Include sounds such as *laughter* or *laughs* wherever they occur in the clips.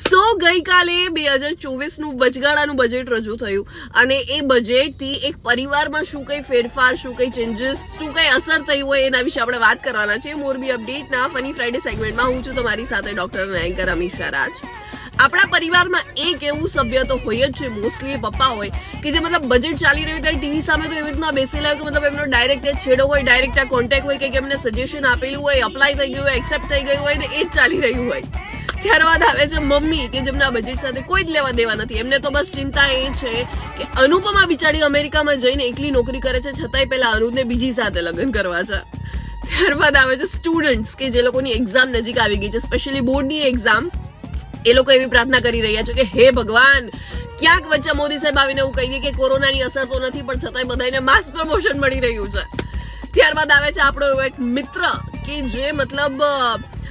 સો ગઈકાલે બે હજાર ચોવીસનું વચગાળાનું બજેટ રજૂ થયું અને એ બજેટથી એક પરિવારમાં શું કંઈ ફેરફાર, શું કંઈ ચેન્જીસ શું કંઈ અસર થઈ હોય એના વિશે આપણે વાત કરવાના છે મોરબી અપડેટના ફની ફ્રાઈડે સેગમેન્ટમાં હું છું તમારી સાથે ડોક્ટર એન્કર અમીષા રાજ આપણા પરિવારમાં એક એવું સભ્ય તો હોય જ છે મોસ્ટલી પપ્પા હોય, કે જે મતલબ બજેટ ચાલી રહ્યું ત્યારે ટીવી સામે તો એવી રીતના બેસેલા હોય કે મતલબ એમનો ડાયરેક્ટ ત્યાં છેડો હોય ડાયરેક્ટ આ કોન્ટેક્ટ હોય કે એમને સજેશન આપેલું હોય અપ્લાય થઈ ગયું હોય એક્સેપ્ટ થઈ ગયું હોય ને એ જ ચાલી રહ્યું હોય. ત્યારબાદ આવે છે મમ્મી કે જેમના બજેટ સાથે કોઈ જ લેવા દેવા નથી. એમને તો બસ ચિંતા એ છે કે અનુપમા બિચારી અમેરિકામાં જઈને એકલી નોકરી કરે છે, છતાંય પહેલા અનુજને બીજી સાથે લગ્ન કરવા છે. ત્યારબાદ આવે છે સ્ટુડન્ટ્સ કે જે લોકોની એક્ઝામ નજીક આવી ગઈ છે સ્પેશિયલી બોર્ડની એક્ઝામ એ લોકો એવી પ્રાર્થના કરી રહ્યા છે કે હે ભગવાન, ક્યાંક વચ્ચે મોદી સાહેબ આવીને એવું કહી દે કે કોરોનાની અસર તો નથી, પણ છતાંય બધાને માસ પ્રમોશન મળી રહ્યું છે. ત્યારબાદ આવે છે આપણો એવો એક મિત્ર કે જે મતલબ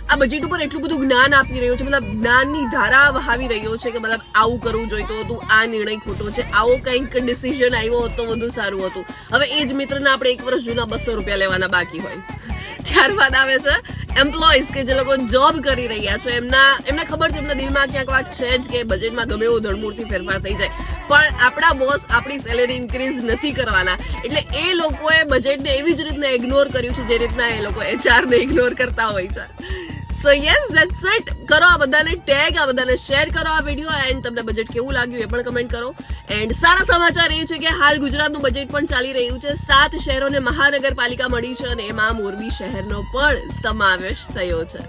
આ બજેટ ઉપર એટલું બધું જ્ઞાન આપી રહ્યો છે, મતલબ જ્ઞાનની ધારા વહાવી રહ્યો છે કે મતલબ આવું કરવું જોઈતું હતું, આ નિર્ણય ખોટો છે, આવો કંઈક ડિસિઝન આવ્યો હતો વધુ સારું હતું. હવે એ જ મિત્રને આપણે એક વર્ષ જૂના બસો રૂપિયા લેવાના બાકી હોય. *laughs* ત્યારબાદ આવે છે એમ્પ્લોઈઝ કે જે લોકો જોબ કરી રહ્યા છે, એમના, એમને ખબર છે, એમના દિલમાં ક્યાંક વાત છે જ કે બજેટમાં ગમે એવો ધડમૂળથી ફેરફાર થઈ જાય. પણ આપણા બોસ આપણી સેલેરી ઇન્ક્રીઝ નથી કરવાના. એટલે એ લોકોએ બજેટને એવી જ રીતના ઇગ્નોર કર્યું છે, જે રીતના એ લોકો એચઆરને ઇગ્નોર કરતા હોય છે. સો યસ ધેટ્સ ઇટ કરો આ બધાને ટેગ આ બધાને શેર કરો આ વીડિયો એન્ડ તમને બજેટ કેવું લાગ્યું એ પણ કમેન્ટ કરો. એન્ડ સારા સમાચાર એ છે કે હાલ ગુજરાતનું બજેટ પણ ચાલી રહ્યું છે. સાત શહેરોને મહાનગરપાલિકા મળી છે અને એમાં મોરબી શહેરનો પણ સમાવેશ થયો છે.